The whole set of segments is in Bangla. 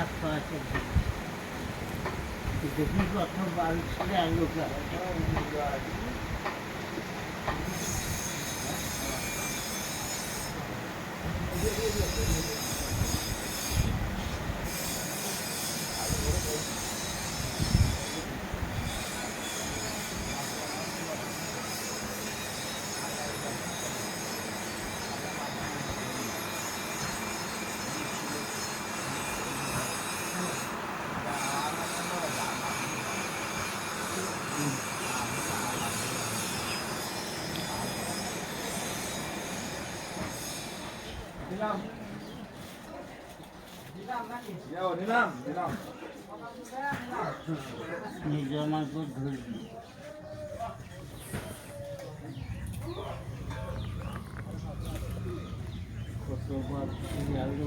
রাখতে আছে দেখি কত বাড়ছে আলুটা নিলাম নিলাম নিজে আমার খুব ধরবি কতবার আলু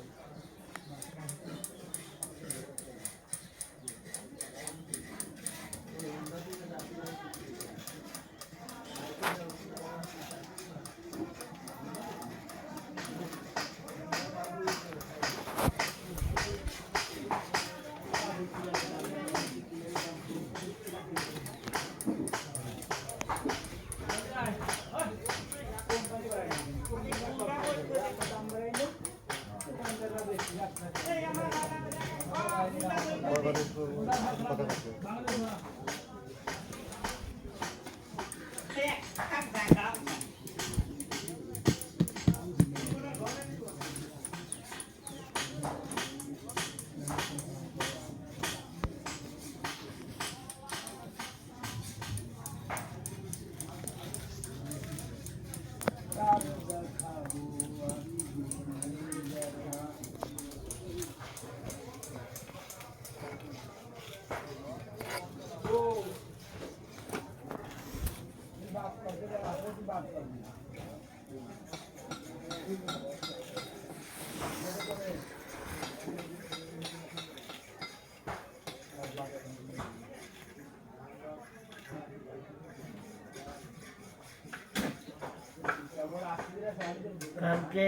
কালকে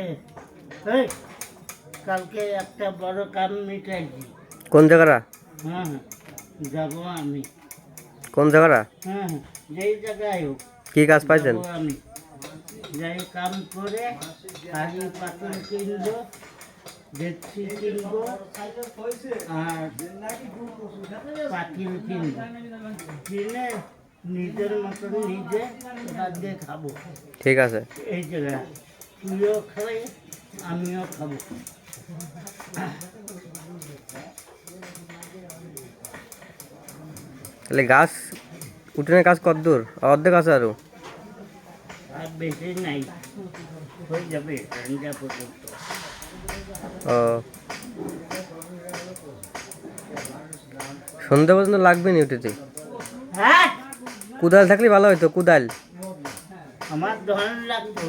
এই, কালকে একটা বড় কাম মিটাইছি। কোন জায়গাটা? হ্যাঁ আমি। কোন জায়গাটা? হ্যাঁ হ্যাঁ যেই জায়গায় হোক। কি কাজ পাইছেন? আমি। যাই কাম করে কাজী পাতল কিনবো ডেকচি কিনবো আর পাতিল কিনবো। কিনে নিজের মতন নিজে ওটা খাব। ঠিক আছে। এই জায়গায় তুইও খাবি আমিও খাব। তাহলে গাছ উঠোনের কাজ কত দূর অর্ধেক আছে আর। বেশি নাই হয়ে যাবে সন্ধ্যা পর্যন্ত ও। সন্ধ্যা পর্যন্ত লাগবে নি উঠেতে হ্যাঁ? কুদাল থাকলে ভালো হতো কুদাল। আমার লাগতো।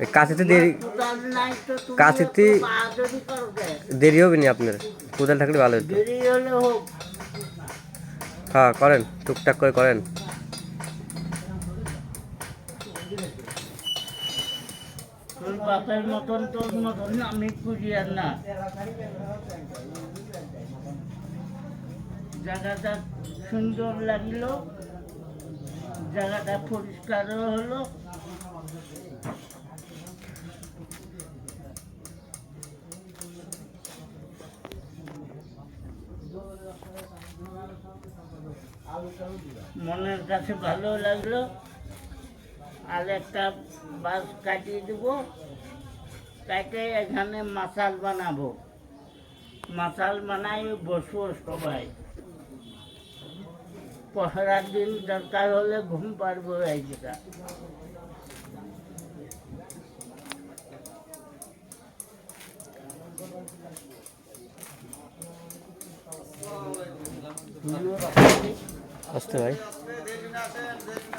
এই কাছেতে দেরি কোদাল কাছেতে-? দেরি হবে নি আপনার? কুদাল থাকলে ভালো হতো হ্যাঁ করেন টুকটাক করে করেন। বাপের মতন, তোর মতন আমি কুরিয়ার না। জায়গাটা সুন্দর লাগল, জায়গাটা পরিষ্কারও হলো। মনের কাছে ভালো লাগল। আর একটা বাস কাটিয়ে দেবো। কাটে এখানে মাসাল বানাবো। মাসাল বানাই বসবো সবাই। পহরার দিন দরকার হলে ঘুম পারব এই থাকবি আসতে ভাই।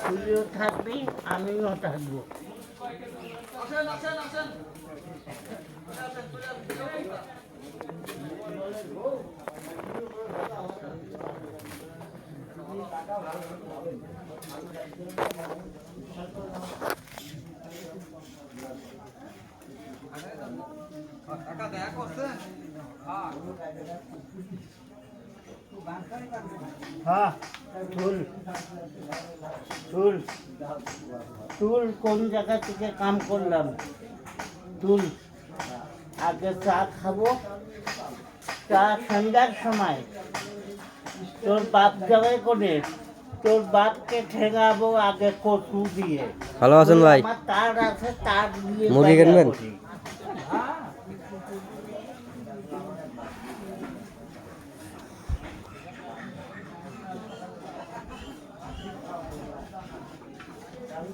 তুইও থাকবি আমিও থাকব। হ্যাঁ তুল তুল কোন জায়গা থেকে কাম করলাম? তুল আগে চা খাব। চা সন্ধ্যার সময়। তোর বাপ যাবে করে তোর বাপকে ঠেঙাবো আগে কচু দিয়ে। ভালো আছেন ভাই? তার আছে তার দিয়ে মুরগি বাজা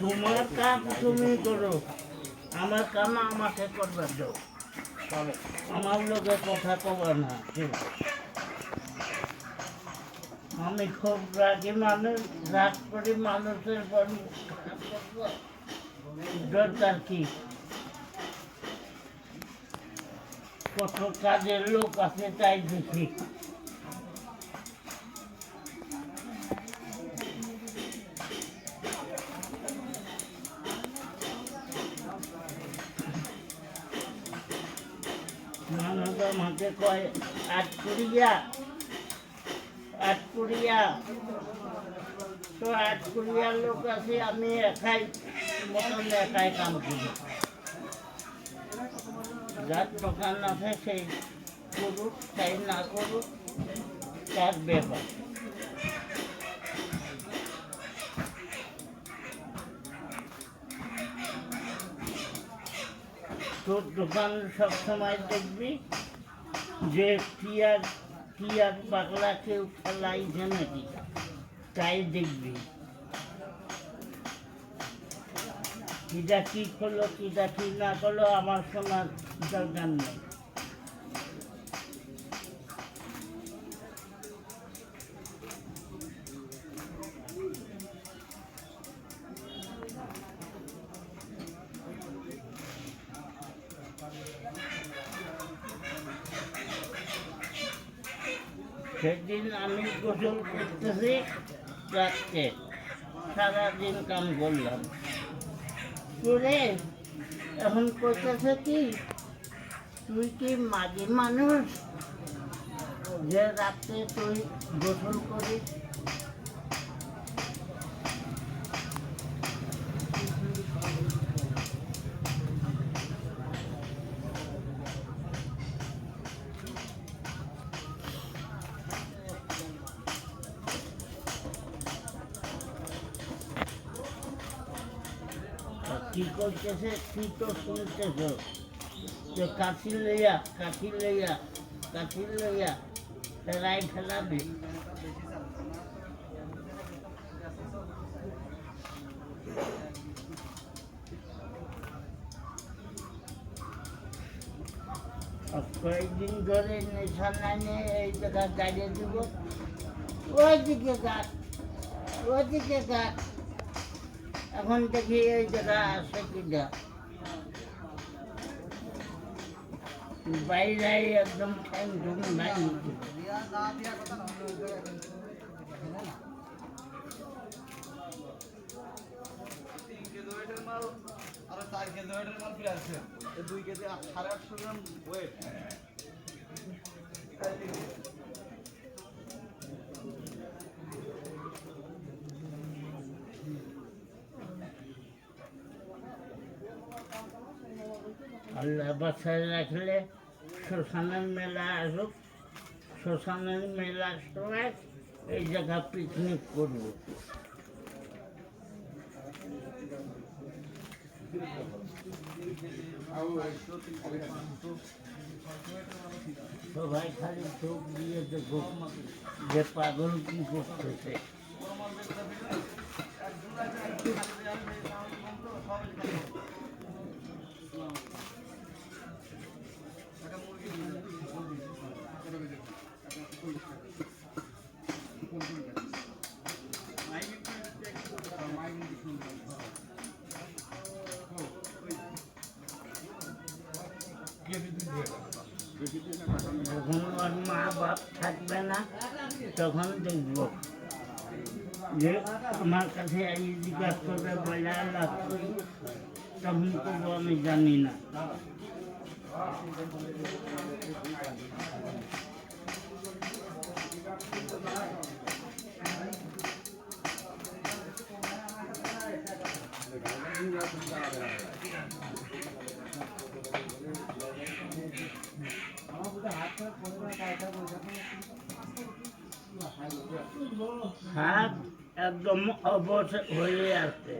তোমার কাজ তুমি করো। আমার কাম আমাকে করবার দাও। আমার লোকের কথা কবার না আমি খুব রাগি মানুষ, রাগ করি মানুষের দরকার কি? কত কাজের লোক আছে তাই দেখি। আমাকে কয় আটকুড়িয়া আটকুড়িয়া তো আটকুড়িয়ার লোক আছে, আমি একাই, মতন একাই কাম করি। যার দোকান আছে, সেই করুক তাই না করুক, তার ব্যাপার। তোর দোকান সবসময় দেখবি যে টিয়ার টিয়ার পাগলা কেউ ফেলাইছে নাকি তাই দেখবি। কিটা কি করল কিটা কি না করল আমার শোনার দরকার নেই। সেদিন আমি গোসল করতেছি, রাত্রে সারাদিন কাম করলাম। করে এখন করতেছে কি? তুই কি মাঝি মানুষ? যে রাত্রে তুই গোসল করিস? কি করতেছে কি তো শুনতেছ যে কাঠি লইয়া কাঠি লইয়া কাঠি লইয়া ফেলাই ফেলাবে কয়েকদিন ধরে নিশানা নিয়ে এই জায়গা গাড়িয়ে দিব ওইদিকে গাছ ওইদিকে গাছ এখন দেখি এই জায়গা আছে কিনা। বাইরে একদম ঠ্যাং ঢুক নাই। দুই কেজি সাড়ে আটশো গ্রাম ওয়েট আল্লাহ রাখলে শ্মশানের মেলা আসুক, শ্মশানের মেলার সময় এই জায়গা পিকনিক করব। সবাই খালি চোখ দিয়ে যে পাগল কি করতেছে। বাপ থাকবে না, তখন দেখব। যে আমার কাছে এই জিজ্ঞাসা করবে, বলে লাভ করি তখন তো আমি জানি না। হাত একদম অবশ হয়ে আছে।